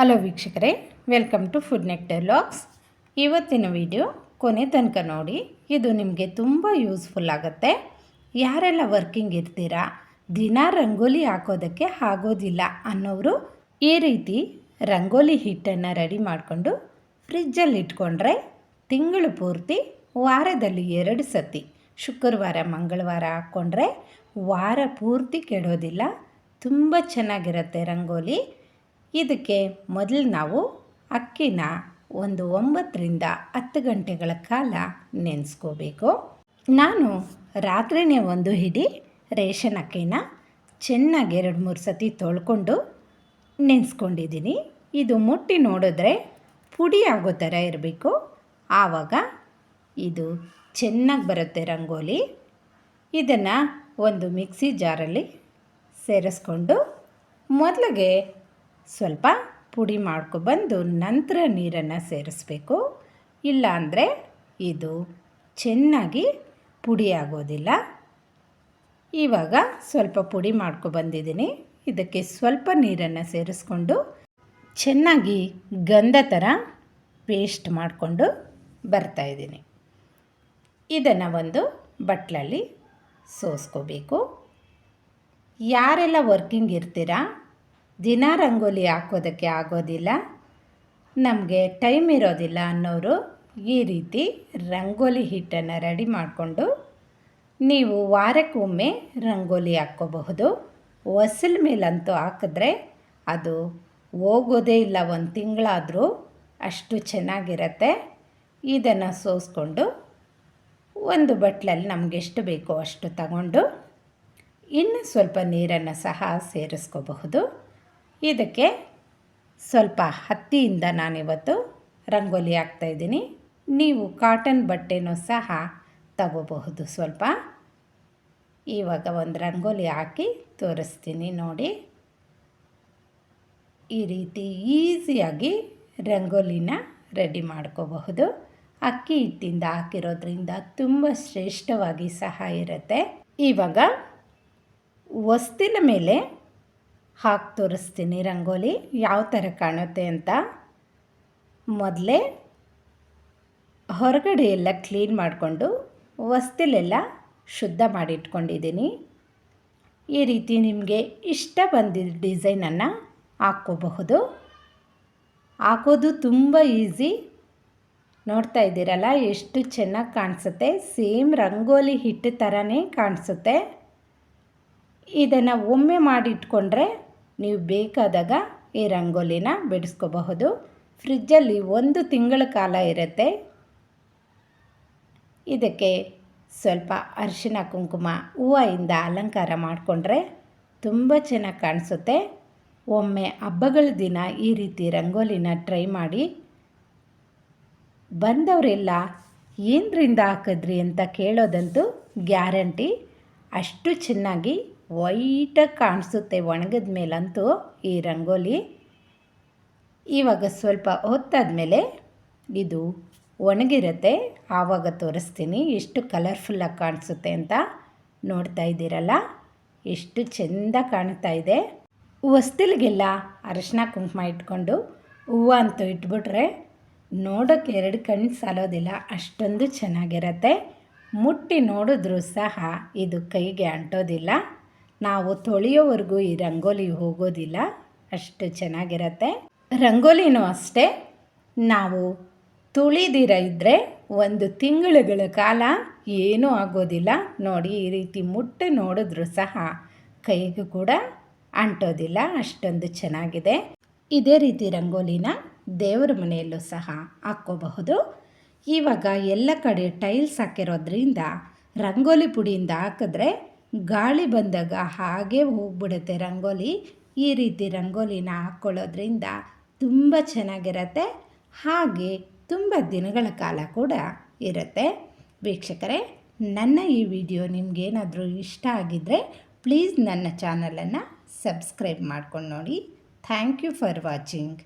Hello ವೀಕ್ಷಕರೇ welcome to food nectar logs ಇವತ್ತಿನ video ಕೊನೆ ತನಕ ನೋಡಿ, ಇದು ನಿಮಗೆ ತುಂಬ ಯೂಸ್ಫುಲ್ ಆಗುತ್ತೆ. ಯಾರೆಲ್ಲ ವರ್ಕಿಂಗ್ ಇರ್ತೀರಾ, ದಿನ ರಂಗೋಲಿ ಹಾಕೋದಕ್ಕೆ ಆಗೋದಿಲ್ಲ ಅನ್ನೋರು ಈ ರೀತಿ ರಂಗೋಲಿ ಹಿಟ್ಟನ್ನು ರೆಡಿ ಮಾಡಿಕೊಂಡು ಫ್ರಿಜ್ಜಲ್ಲಿ ಇಟ್ಕೊಂಡ್ರೆ ತಿಂಗಳು ಪೂರ್ತಿ ವಾರದಲ್ಲಿ ಎರಡು ಸತಿ, ಶುಕ್ರವಾರ, ಮಂಗಳವಾರ ಹಾಕ್ಕೊಂಡ್ರೆ ವಾರ ಪೂರ್ತಿ ಕೆಡೋದಿಲ್ಲ. ತುಂಬ ಚೆನ್ನಾಗಿರುತ್ತೆ ರಂಗೋಲಿ. ಇದಕ್ಕೆ ಮೊದಲು ನಾವು ಅಕ್ಕಿನ ಒಂದು ಒಂಬತ್ತರಿಂದ ಹತ್ತು ಗಂಟೆಗಳ ಕಾಲ ನೆನೆಸ್ಕೋಬೇಕು. ನಾನು ರಾತ್ರಿನೇ ಒಂದು ಹಿಡಿ ರೇಷನ್ ಅಕ್ಕಿನ ಚೆನ್ನಾಗಿ ಎರಡು ಮೂರು ಸತಿ ತೊಳ್ಕೊಂಡು ನೆನೆಸ್ಕೊಂಡಿದ್ದೀನಿ. ಇದು ಮುಟ್ಟಿ ನೋಡಿದ್ರೆ ಪುಡಿ ಆಗೋ ಥರ ಇರಬೇಕು. ಆವಾಗ ಇದು ಚೆನ್ನಾಗಿ ಬರುತ್ತೆ ರಂಗೋಲಿ. ಇದನ್ನು ಒಂದು ಮಿಕ್ಸಿ ಜಾರಲ್ಲಿ ಸೇರಿಸ್ಕೊಂಡು ಮೊದಲಿಗೆ ಸ್ವಲ್ಪ ಪುಡಿ ಮಾಡ್ಕೊಬಂದು ನಂತರ ನೀರನ್ನು ಸೇರಿಸ್ಬೇಕು. ಇಲ್ಲಾಂದರೆ ಇದು ಚೆನ್ನಾಗಿ ಪುಡಿ ಆಗೋದಿಲ್ಲ. ಇವಾಗ ಸ್ವಲ್ಪ ಪುಡಿ ಮಾಡ್ಕೊಬಂದಿದ್ದೀನಿ ಇದಕ್ಕೆ ಸ್ವಲ್ಪ ನೀರನ್ನು ಸೇರಿಸ್ಕೊಂಡು ಚೆನ್ನಾಗಿ ಗಂಧ ಥರ ಪೇಸ್ಟ್ ಮಾಡಿಕೊಂಡು ಬರ್ತಾಯಿದ್ದೀನಿ ಇದನ್ನು ಒಂದು ಬಟ್ಲಲ್ಲಿ ಸೋಸ್ಕೋಬೇಕು. ಯಾರೆಲ್ಲ ವರ್ಕಿಂಗ್ ಇರ್ತೀರಾ ದಿನ ರಂಗೋಲಿ ಹಾಕೋದಕ್ಕೆ ಆಗೋದಿಲ್ಲ. ನಮಗೆ ಟೈಮ್ ಇರೋದಿಲ್ಲ ಅನ್ನೋರು ಈ ರೀತಿ ರಂಗೋಲಿ ಹಿಟ್ಟನ್ನು ರೆಡಿ ಮಾಡಿಕೊಂಡು ನೀವು ವಾರಕ್ಕೊಮ್ಮೆ ರಂಗೋಲಿ ಹಾಕ್ಕೋಬಹುದು. ಹೊಸಲ್ ಮೇಲಂತೂ ಹಾಕಿದ್ರೆ ಅದು ಹೋಗೋದೇ ಇಲ್ಲ, ಒಂದು ತಿಂಗಳಾದರೂ ಅಷ್ಟು ಚೆನ್ನಾಗಿರತ್ತೆ. ಇದನ್ನು ಸೋಸ್ಕೊಂಡು ಒಂದು ಬಟ್ಲಲ್ಲಿ ನಮಗೆ ಎಷ್ಟು ಬೇಕೋ ಅಷ್ಟು ತಗೊಂಡು ಇನ್ನು ಸ್ವಲ್ಪ ನೀರನ್ನು ಸಹ ಸೇರಿಸ್ಕೋಬಹುದು. ಇದಕ್ಕೆ ಸ್ವಲ್ಪ ಹತ್ತಿಯಿಂದ ನಾನಿವತ್ತು ರಂಗೋಲಿ ಹಾಕ್ತಾಯಿದ್ದೀನಿ ನೀವು ಕಾಟನ್ ಬಟ್ಟೆನೂ ಸಹ ತಗೋಬಹುದು. ಸ್ವಲ್ಪ ಇವಾಗ ಒಂದು ರಂಗೋಲಿ ಹಾಕಿ ತೋರಿಸ್ತೀನಿ ನೋಡಿ. ಈ ರೀತಿ ಈಸಿಯಾಗಿ ರಂಗೋಲಿನ ರೆಡಿ ಮಾಡ್ಕೋಬಹುದು. ಅಕ್ಕಿ ಹಿಟ್ಟಿಂದ ಹಾಕಿರೋದ್ರಿಂದ ತುಂಬ ಶ್ರೇಷ್ಠವಾಗಿ ಸಹ ಇರುತ್ತೆ. ಇವಾಗ ವಸ್ತಿನ ಮೇಲೆ ಹಾಕಿ ತೋರಿಸ್ತೀನಿ ರಂಗೋಲಿ. ಯಾವ ಥರ ಕಾಣುತ್ತೆ ಅಂತ. ಮೊದಲೇ ಹೊರಗಡೆ ಎಲ್ಲ ಕ್ಲೀನ್ ಮಾಡಿಕೊಂಡು ವಸ್ತಿಲೆಲ್ಲ ಶುದ್ಧ ಮಾಡಿಟ್ಕೊಂಡಿದ್ದೀನಿ. ಈ ರೀತಿ ನಿಮಗೆ ಇಷ್ಟ ಬಂದಿದ್ದ ಡಿಸೈನನ್ನು ಹಾಕ್ಕೋಬಹುದು. ಹಾಕೋದು ತುಂಬ ಈಸಿ. ನೋಡ್ತಾ ಇದ್ದೀರಲ್ಲ, ಎಷ್ಟು ಚೆನ್ನಾಗಿ ಕಾಣಿಸುತ್ತೆ. ಸೇಮ್ ರಂಗೋಲಿ ಹಿಟ್ಟು ಥರನೇ ಕಾಣಿಸುತ್ತೆ. ಇದನ್ನು ಒಮ್ಮೆ ಮಾಡಿಟ್ಕೊಂಡ್ರೆ ನೀವು ಬೇಕಾದಾಗ ಈ ರಂಗೋಲಿನ ಬಿಡಿಸ್ಕೋಬಹುದು. ಫ್ರಿಜ್ಜಲ್ಲಿ ಒಂದು ತಿಂಗಳ ಕಾಲ ಇರುತ್ತೆ. ಇದಕ್ಕೆ ಸ್ವಲ್ಪ ಅರಿಶಿನ ಕುಂಕುಮ, ಹೂವಿಂದ ಅಲಂಕಾರ ಮಾಡಿಕೊಂಡ್ರೆ ತುಂಬ ಚೆನ್ನಾಗಿ ಕಾಣಿಸುತ್ತೆ. ಒಮ್ಮೆ ಹಬ್ಬಗಳ ದಿನ ಈ ರೀತಿ ರಂಗೋಲಿನ ಟ್ರೈ ಮಾಡಿ. ಬಂದವರೆಲ್ಲ ಏನರಿಂದ ಹಾಕಿದ್ರಿ ಅಂತ ಕೇಳೋದಂತೂ ಗ್ಯಾರಂಟಿ. ಅಷ್ಟು ಚೆನ್ನಾಗಿ ವೈಟಾಗಿ ಕಾಣಿಸುತ್ತೆ, ಒಣಗಿದ ಮೇಲಂತೂ ಈ ರಂಗೋಲಿ. ಇವಾಗ ಸ್ವಲ್ಪ ಹೊತ್ತಾದ ಮೇಲೆ ಇದು ಒಣಗಿರುತ್ತೆ. ಆವಾಗ ತೋರಿಸ್ತೀನಿ. ಎಷ್ಟು ಕಲರ್ಫುಲ್ಲಾಗಿ ಕಾಣಿಸುತ್ತೆ ಅಂತ ನೋಡ್ತಾ ಇದ್ದೀರಲ್ಲ? ಎಷ್ಟು ಚೆಂದ ಕಾಣ್ತಾ ಇದೆ. ಹೊಸ್ತಿಲ್ಗೆಲ್ಲ ಅರಶಿನ ಕುಂಕುಮ ಇಟ್ಕೊಂಡು ಹೂವು ಅಂತೂ ಇಟ್ಬಿಟ್ರೆ ನೋಡೋಕ್ಕೆ ಎರಡು ಕಣ್ಣು ಸಾಲೋದಿಲ್ಲ. ಅಷ್ಟೊಂದು ಚೆನ್ನಾಗಿರತ್ತೆ. ಮುಟ್ಟಿ ನೋಡಿದ್ರೂ ಸಹ ಇದು ಕೈಗೆ ಅಂಟೋದಿಲ್ಲ. ನಾವು ತೊಳೆಯೋವರೆಗೂ ಈ ರಂಗೋಲಿ ಹೋಗೋದಿಲ್ಲ, ಅಷ್ಟು ಚೆನ್ನಾಗಿರತ್ತೆ. ರಂಗೋಲಿನೂ ಅಷ್ಟೇ, ನಾವು ತುಳಿದಿರ ಇದ್ದರೆ ಒಂದು ತಿಂಗಳುಗಳ ಕಾಲ ಏನೂ ಆಗೋದಿಲ್ಲ. ನೋಡಿ, ಈ ರೀತಿ ಮುಟ್ಟು ನೋಡಿದ್ರೂ ಸಹ ಕೈಗೂ ಕೂಡ ಅಂಟೋದಿಲ್ಲ, ಅಷ್ಟೊಂದು ಚೆನ್ನಾಗಿದೆ. ಇದೇ ರೀತಿ ರಂಗೋಲಿನ ದೇವರ ಮನೆಯಲ್ಲೂ ಸಹ ಹಾಕ್ಕೋಬಹುದು. ಇವಾಗ ಎಲ್ಲ ಕಡೆ ಟೈಲ್ಸ್ ಹಾಕಿರೋದ್ರಿಂದ ರಂಗೋಲಿ ಪುಡಿಯಿಂದ ಹಾಕಿದ್ರೆ ಗಾಳಿ ಬಂದಾಗ ಹಾಗೆ ಹೋಗ್ಬಿಡುತ್ತೆ ರಂಗೋಲಿ. ಈ ರೀತಿ ರಂಗೋಲಿನ ಹಾಕ್ಕೊಳ್ಳೋದ್ರಿಂದ ತುಂಬ ಚೆನ್ನಾಗಿರತ್ತೆ. ಹಾಗೆ ತುಂಬ ದಿನಗಳ ಕಾಲ ಕೂಡ ಇರುತ್ತೆ. ವೀಕ್ಷಕರೇ, ನನ್ನ ಈ ವಿಡಿಯೋ ನಿಮಗೇನಾದರೂ ಇಷ್ಟ ಆಗಿದ್ದರೆ ಪ್ಲೀಸ್ ನನ್ನ ಚಾನಲನ್ನು ಸಬ್ಸ್ಕ್ರೈಬ್ ಮಾಡ್ಕೊಂಡು ನೋಡಿ. Thank you for watching.